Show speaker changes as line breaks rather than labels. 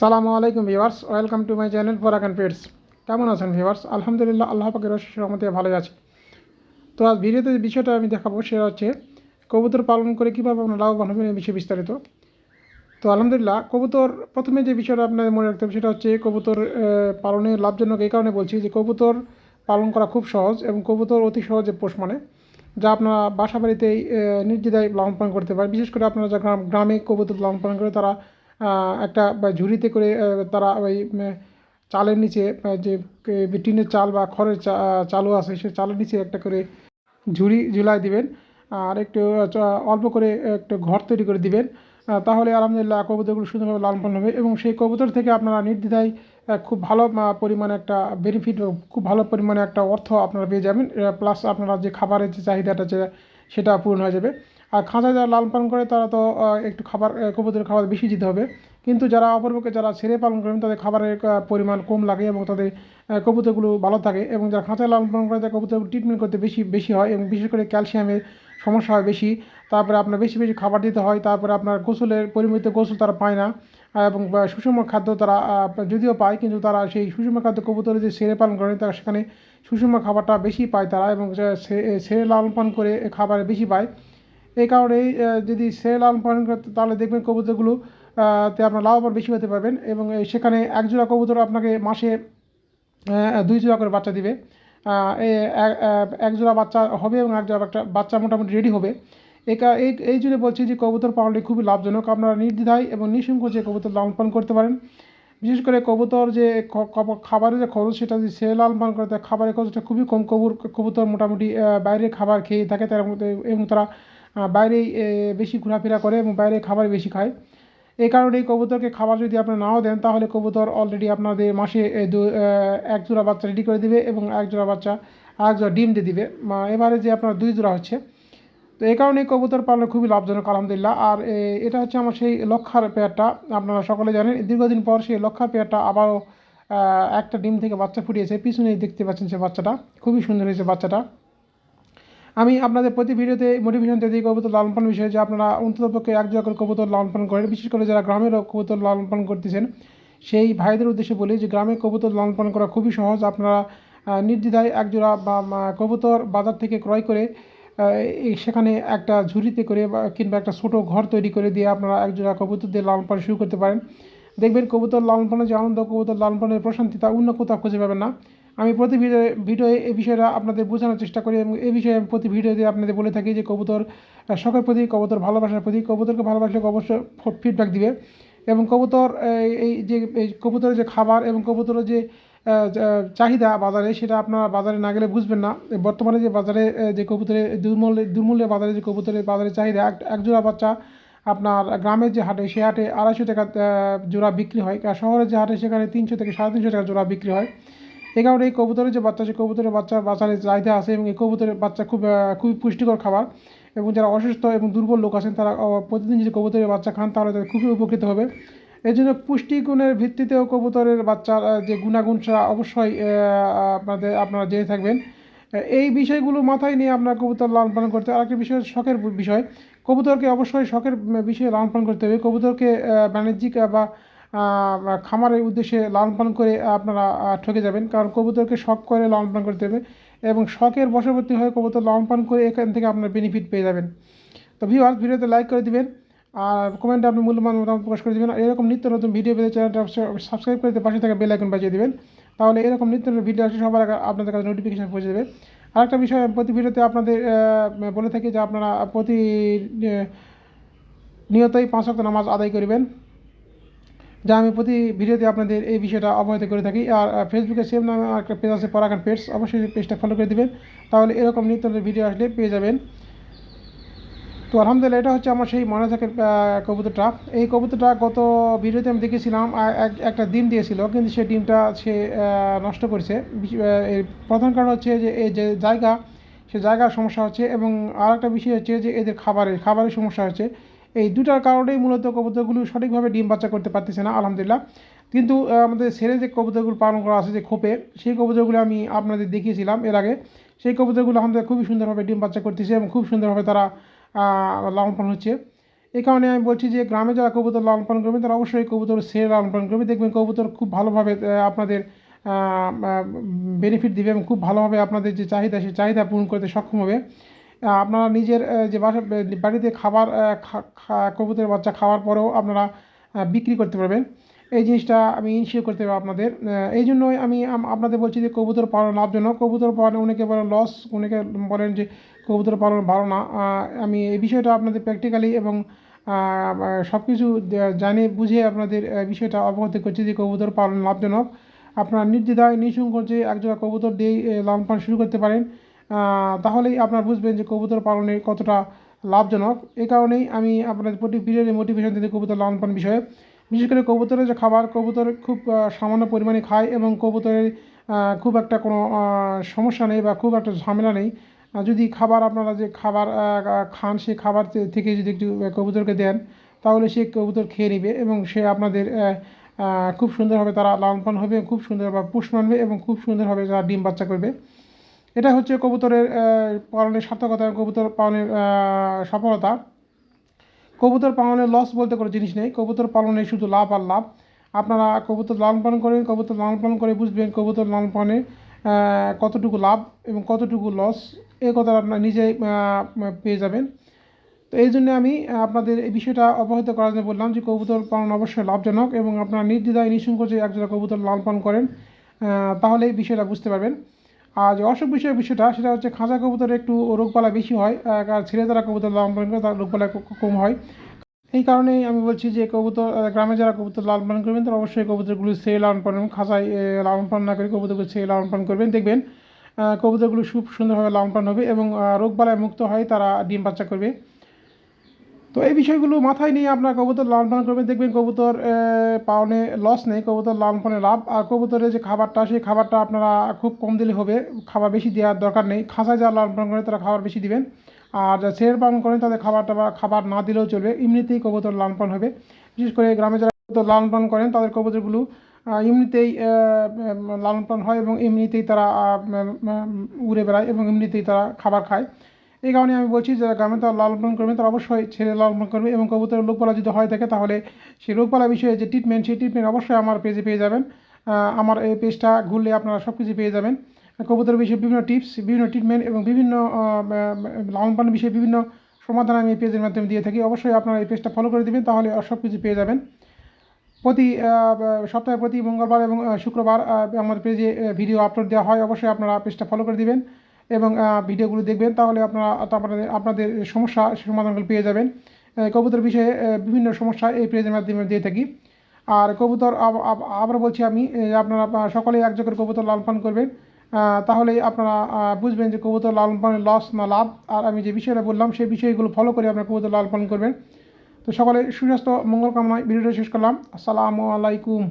সালামু আলাইকুম viewers, welcome to my channel Farakan pets কেমন আছেন ভিউয়ার্স? আলহামদুলিল্লাহ, আল্লাহ পাকের রহমতে ভালো আছে। তো আজ ভিডিওতে যে বিষয়টা আমি দেখাবো সেটা হচ্ছে কবুতর পালন করে কীভাবে আপনার লাভবান হবেন এই বিষয়ে বিস্তারিত। তো আলহামদুলিল্লাহ, কবুতর প্রথমে যে বিষয়টা আপনাদের মনে রাখতে হবে সেটা হচ্ছে কবুতর পালনের লাভজনক এই কারণে বলছি যে কবুতর পালন করা খুব সহজ এবং কবুতর অতি সহজে পোষ মানে যা আপনারা বাসা বাড়িতেই নির্দ্বিধায় লালন পালন করতে পারেন। বিশেষ করে আপনারা যারা গ্রাম কবুতর লালন পালন করে তারা একটা ঝুড়িতে করে তারা ওই চালের নিচে যে টিনের চাল বা খড়ের চালও আছে, সে চালের নিচে একটা করে ঝুড়ি ঝুলাই দিবেন। আর একটু অল্প করে একটু ঘর তৈরি করে দিবেন। তাহলে আলহামদুলিল্লাহ কবুতরগুলো সুন্দরভাবে লালন পালন হবে এবং সেই কবুতর থেকে আপনারা নির্দ্বিধায় খুব ভালো পরিমাণে একটা বেনিফিট খুব ভালো পরিমাণে একটা অর্থ আপনারা পেয়ে যাবেন। প্লাস আপনারা যে খাবারের যে চাহিদাটা সেটা পূরণ হয়ে যাবে। আর খাঁচায় যারা লালন পালন করে, তারা তো একটু খাবার কবুতরের খাবার বেশি দিতে হবে। কিন্তু যারা অপরপক্ষে যারা ছেড়ে পালন করেন, তাদের খাবারের পরিমাণ কম লাগে এবং তাদের কবুতরগুলো ভালো থাকে এবং যারা খাঁচায় লালন পালন করে, তাদের কবুতর ট্রিটমেন্ট করতে বেশি বেশি হয় এবং বিশেষ করে ক্যালসিয়ামের সমস্যা হয় বেশি। তারপরে আপনার বেশি বেশি খাবার দিতে হয়। তারপরে আপনার গোসলের, পরিমিত গোসল তারা পায় না। এবং সুষম খাদ্য তারা যদিও পায়, কিন্তু তারা সেই সুষম খাদ্য কবুতরে যে সেরে পালন করেন, তারা সেখানে সুষম খাবারটা বেশি পায় তারা এবং সেরে লালন পালন করে খাবার বেশি পায়। এই কারণেই যদি সেরে লালন পালন করতে তাহলে দেখবেন কবুতরগুলো তে আপনার লাভবান বেশি হতে পারবেন এবং সেখানে এক জোড়া কবুতর আপনাকে মাসে দুই জোড়া করে বাচ্চা দিবে। এক- জোড়া বাচ্চা হবে এবং এক জোড়া একটা বাচ্চা মোটামুটি রেডি হবে। এই এই জন্য বলছি যে কবুতর পালনটি খুবই লাভজনক। আপনারা নির্দ্বিধায় এবং নিঃসংকোচে কবুতর লালন পালন করতে পারেন। বিশেষ করে কবুতর যে খাবারের যে খরচ সেটা যদি সে লালন পালন করে তার খাবারের খরচটা খুবই কম। কবুর কবুতর মোটামুটি আহ, বাইরে খাবার খেয়ে থাকে তার মধ্যে এবং তারা বাইরেই বেশি ঘোরাফেরা করে এবং বাইরে খাবার বেশি খায়। এই কারণে এই কবুতরকে খাবার যদি আপনারা নাও দেন, তাহলে কবুতর অলরেডি আপনাদের মাসে দু এক জোড়া বাচ্চা রেডি করে দিবে এবং এক জোড়া বাচ্চা এক জোড়া ডিম দিয়ে দিবে। এবারে যে আপনার দুই জোড়া হচ্ছে, তো এই কারণে কবুতর পালন খুবই লাভজনক, আলহামদুলিল্লাহ। আর এটা হচ্ছে আমার সেই লক্ষার পেয়ারটা, আপনারা সকলে জানেন। দীর্ঘদিন পর সেই লক্ষার পেয়ারটা আবারও একটা ডিম থেকে বাচ্চা ফুটিয়েছে। পিছনেই দেখতে পাচ্ছেন সে বাচ্চাটা। খুবই সুন্দর হয়েছে বাচ্চাটা। আমি আপনাদের প্রতি ভিডিওতে মোটিভেশন দিই কবুতর লালন পালন বিষয়ে যে আপনারা অন্ততপক্ষে এক করে কবুতর লালন পালন করেন। বিশেষ করে যারা গ্রামের কবুতর লালন পালন করতেছেন, সেই ভাইদের উদ্দেশ্যে বলি যে গ্রামে কবুতর লালন পালন করা খুবই সহজ। আপনারা নির্দ্বিধায় এক জোড়া বা বা কবুতর বাজার থেকে ক্রয় করে সেখানে একটা ঝুড়িতে করে বা, কিংবা একটা ছোটো ঘর তৈরি করে দিয়ে আপনারা একজোড়া কবুতর দিয়ে লালন পালন শুরু করতে পারেন। দেখবেন কবুতর লালন পালনের যে আনন্দ, কবুতর লালন পালনের প্রশান্তি তা অন্য কোথাও খুঁজে পাবেন না। আমি প্রতি ভিডিও ভিডিওয়ে এই বিষয়টা আপনাদের বোঝানোর চেষ্টা করি এবং এই বিষয়ে আমি প্রতি ভিডিওতে আপনাদের বলে থাকি যে কবুতর শখের প্রতি, কবুতর ভালোবাসার প্রতি, কবুতরকে ভালোবাসলে অবশ্যই ফিডব্যাক দিবে এবং কবুতর এই- যে, এই কবুতরের যে খাবার এবং কবুতরের যে চাহিদা বাজারে, সেটা আপনারা বাজারে না গেলে বুঝবেন না। বর্তমানে যে বাজারে যে কবুতরের দুর্মূল্যে দুর্মূল্যে বাজারে যে কবুতরের, বাজারে চাহিদা, এক- জোড়া বাচ্চা আপনার গ্রামের যে হাটে, সে হাটে আড়াইশো টাকা জোড়া বিক্রি হয়। শহরের যে হাটে, সেখানে তিনশো থেকে সাড়ে তিনশো টাকা জোড়া বিক্রি হয়। এই কারণে এই কবুতরের যে বাচ্চা সে কবুতরের বাচ্চা বাজারে চাহিদা আছে এবং এই কবুতরের বাচ্চা খুব খুবই পুষ্টিকর খাবার। এবং যারা অসুস্থ এবং দুর্বল লোক আছেন, তারা প্রতিদিন যদি কবুতরের বাচ্চা খান, তাহলে তাদের খুবই উপকৃত হবে। এই জন্য পুষ্টিগুণের ভিত্তিতেও কবুতরের বাচ্চার যে গুণাগুণ অবশ্যই আপনাদের, আপনারা জেনে থাকবেন। এই বিষয়গুলো মাথায় নিয়ে আপনার কবুতর লালন পালন করতে। আরেকটা বিষয়, শখের বিষয়। কবুতরকে অবশ্যই শখের বিষয়ে লালন পালন করতে হবে। কবুতরকে বাণিজ্যিক বা খামারের উদ্দেশ্যে লালন পালন করে আপনারা ঠকে যাবেন। কারণ কবুতরকে শখ করে লালন পালন করতে হবে এবং শখের বশবর্তী হয়ে কবুতর লালন পালন করে এখান থেকে আপনার বেনিফিট পেয়ে যাবেন। তো ভিউয়ার্স ভিডিওতে লাইক করে দিবেন আর কমেন্টে আপনি মূল্যবান মতামত প্রকাশ করে দেবেন। আর এরকম নিত্য নতুন ভিডিও পেতে চ্যানেলটা সাবস্ক্রাইব করে পাশে থাকা বেল আইকন বাজিয়ে দেবেন। তাহলে এরকম নিত্য নতুন ভিডিও আসলে সবার আগে আপনাদের কাছে নোটিফিকেশন পৌঁছে যাবে। আরেকটা বিষয় প্রতি ভিডিওতে আপনাদের বলে থাকি যে আপনারা প্রতি নিয়তই পাঁচ ওয়াক্ত নামাজ আদায় করবেন। যা আমি প্রতি ভিডিওতে আপনাদের এই বিষয়টা অবহিত করে থাকি। আর ফেসবুকে সেম নামে আমার একটা পেজ আছে পরাগান পেটস অবশ্যই পেজটা ফলো করে দেবেন। তাহলে এরকম নিত্য ভিডিও আসলে পেয়ে যাবেন। তো আলহামদুলিল্লাহ, এটা হচ্ছে আমার সেই মনাজাকের কবুতরটা। এই কবুতরটা গত ভিডিওতে আমি দেখেছিলাম একটা ডিম দিয়েছিল, কিন্তু সেই ডিমটা সে নষ্ট করেছে। প্রধান কারণ হচ্ছে যে, এই যে জায়গা, সে জায়গার সমস্যা হচ্ছে এবং আরেকটা বিষয় হচ্ছে যে, এদের খাবারের খাবারের সমস্যা হচ্ছে। এই দুটার কারণেই মূলত কবুতরগুলো সঠিকভাবে ডিম বাচ্চা করতে পারতেছে না, আলহামদুলিল্লাহ। কিন্তু আমাদের ছেড়ে যে কবুতরগুলো পালন করা আছে, যে খোপে, সেই কবুতরগুলো আমি আপনাদের দেখিয়েছিলাম এর আগে। সেই কবুতরগুলো আমাদের খুবই সুন্দরভাবে ডিম বাচ্চা করতেছে এবং খুব সুন্দরভাবে তারা লালন পালন হচ্ছে। এই কারণে আমি বলছি যে, গ্রামে যারা কবুতর লালন পালন করবেন, তারা অবশ্যই কবুতর ছেড়ে লালন পালন করবে দেখবেন কবুতর খুব ভালোভাবে আপনাদের বেনিফিট দিবে এবং খুব ভালোভাবে আপনাদের যে চাহিদা সেই চাহিদা পূরণ করতে সক্ষম হবে। আপনারা নিজের যে বাসা বাড়িতে খাবার কবুতরের বাচ্চা খাওয়ার পরেও আপনারা বিক্রি করতে পারবেন। এই জিনিসটা আমি ইনশিওর করতে পারব আপনাদের। এই জন্যই আমি আপনাদের বলছি যে কবুতর পালন লাভজনক। কবুতর পালন অনেকে বলেন লস অনেকে বলেন যে কবুতর পালন ভালো না। আমি এই বিষয়টা আপনাদের প্র্যাকটিক্যালি এবং সব কিছু জানে বুঝে আপনাদের বিষয়টা অবগত করছি যে কবুতর পালন লাভজনক। আপনার নির্দ্বিধায় নিঃসংকোচে একজোড়া কবুতর আহ, লালন পালন শুরু করতে পারেন। তাহলেই আপনারা বুঝবেন যে কবুতর পালনে কতটা লাভজনক। এই কারণেই আমি আপনাদের প্রতি ভিডিওতে মোটিভেশন দিতে কবুতর লালন পালন বিষয়ে। বিশেষ করে কবুতরের যে খাবার, কবুতর খুব সামান্য পরিমাণে খায় এবং কবুতরের খুব একটা কোনো সমস্যা নেই বা খুব একটা ঝামেলা নেই। যদি খাবার আপনারা যে খাবার খান সেই খাবার থেকে যদি একটু কবুতরকে দেন, তাহলে সে কবুতর খেয়ে নেবে এবং সে আপনাদের খুব সুন্দরভাবে তারা লালন পালন হবে খুব সুন্দরভাবে পুষ মানবে এবং খুব সুন্দরভাবে তারা ডিম বাচ্চা করবে। এটা হচ্ছে কবুতরের পালনের সার্থকতা এবং কবুতর পালনের সফলতা। কবুতর পালনের লস বলতে কোনো জিনিস নেই। কবুতর পালনে শুধু লাভ আর লাভ। আপনারা কবুতর লালন পালন করেন, কবুতর লালন পালন করে বুঝবেন কবুতর লালন পালনে কতটুকু লাভ এবং কতটুকু লস এ কথা আপনারা নিজেই পেয়ে যাবেন। তো এই জন্য আমি আপনাদের এই বিষয়টা অবহিত করার জন্য বললাম যে কবুতর পালন অবশ্যই লাভজনক এবং আপনারা নির্দ্বিধায় নিঃসংকোচে একজোড়া কবুতর লালন পালন করেন তাহলে এই বিষয়টা বুঝতে পারবেন। আর যে অসুখ বিষয়ের বিষয়টা, সেটা হচ্ছে খাঁচা কবুতরের একটু রোগপালা বেশি হয় আর ছেলে যারা কবুতর লালন পালন করে, তার রোগপালা কম হয়। এই কারণেই আমি বলছি যে কবুতর গ্রামে যারা কবুতর লালন পালন করবেন, তারা অবশ্যই কবুতরগুলো ছেড়ে লালন পালন খাঁচায় লালন পালন না করে কবুতরগুলো ছেড়ে লালন পালন করবেন। দেখবেন কবুতরগুলো খুব সুন্দরভাবে লালন পালন হবে এবং রোগপালায় মুক্ত হয়, তারা ডিম বাচ্চা করবে। তো এই বিষয়গুলো মাথায় নিয়ে আপনার কবুতর লালন পালন করবেন, দেখবেন কবুতর পালনে লস নেই, কবুতর লালন পালনে লাভ। আর কবুতরের যে খাবারটা, সেই খাবারটা আপনারা খুব কম দিলে হবে, খাবার বেশি দেওয়ার দরকার নেই। খাঁচায় যারা লালন পালন করেন তারা খাবার বেশি দিবেন। আর যারা ছেড়ে পালন করেন, তাদের খাবারটা বা খাবার না দিলেও চলবে। এমনিতেই কবুতর লালন পালন হবে। বিশেষ করে গ্রামে যারা কবুতর লালন পালন করেন, তাদের কবুতরগুলো এমনিতেই লালন পালন হয় এবং এমনিতেই তারা উড়ে বেড়ায় এবং এমনিতেই তারা খাবার খায়। এই কারণে আমি বলছি যারা গ্রামে তারা লালন পালন করবে, তারা অবশ্যই ছেড়ে লালন পালন করবে এবং কবুতরের রোগপালা যদি হয় থাকে, তাহলে সেই রোগপালা বিষয়ে যে ট্রিটমেন্ট সেই ট্রিটমেন্ট অবশ্যই আমার পেজে পেয়ে যাবেন। আমার এই পেজটা ঘুরলে আপনারা সব কিছু পেয়ে যাবেন। কবুতরের বিষয়ে বিভিন্ন টিপস বিভিন্ন ট্রিটমেন্ট এবং বিভিন্ন লালন পালন বিষয়ে বিভিন্ন সমাধান আমি এই পেজের মাধ্যমে দিয়ে থাকি। অবশ্যই আপনারা এই পেজটা ফলো করে দেবেন, তাহলে সব কিছু পেয়ে যাবেন। প্রতি সপ্তাহে প্রতি মঙ্গলবার এবং শুক্রবার আমাদের পেজে ভিডিও আপলোড দেওয়া হয়, অবশ্যই আপনারা পেজটা ফলো করে দিবেন। এবং ভিডিওগুলো দেখবেন তাহলে আপনারা আপনাদের আপনাদের সমস্যা সমাধানগুলো পেয়ে যাবেন। কবুতর বিষয়ে বিভিন্ন সমস্যা এই পেজের মাধ্যমে দিয়ে থাকি। আর কবুতর আব- আব- আবার বলছি আমি আপনারা আহ, সকলেই এক জায়গায় কবুতর লালন করবেন। তাহলেই আপনারা বুঝবেন যে কবুতর লালন পালনের লস না লাভ। আর আমি যে বিষয়টা বললাম সেই বিষয়গুলো ফলো করে আপনারা কবুতর লালন পালন করবেন। তো সকলে সুস্বাস্থ্য মঙ্গল কামনায় ভিডিওটা শেষ করলাম। আসসালামু আলাইকুম।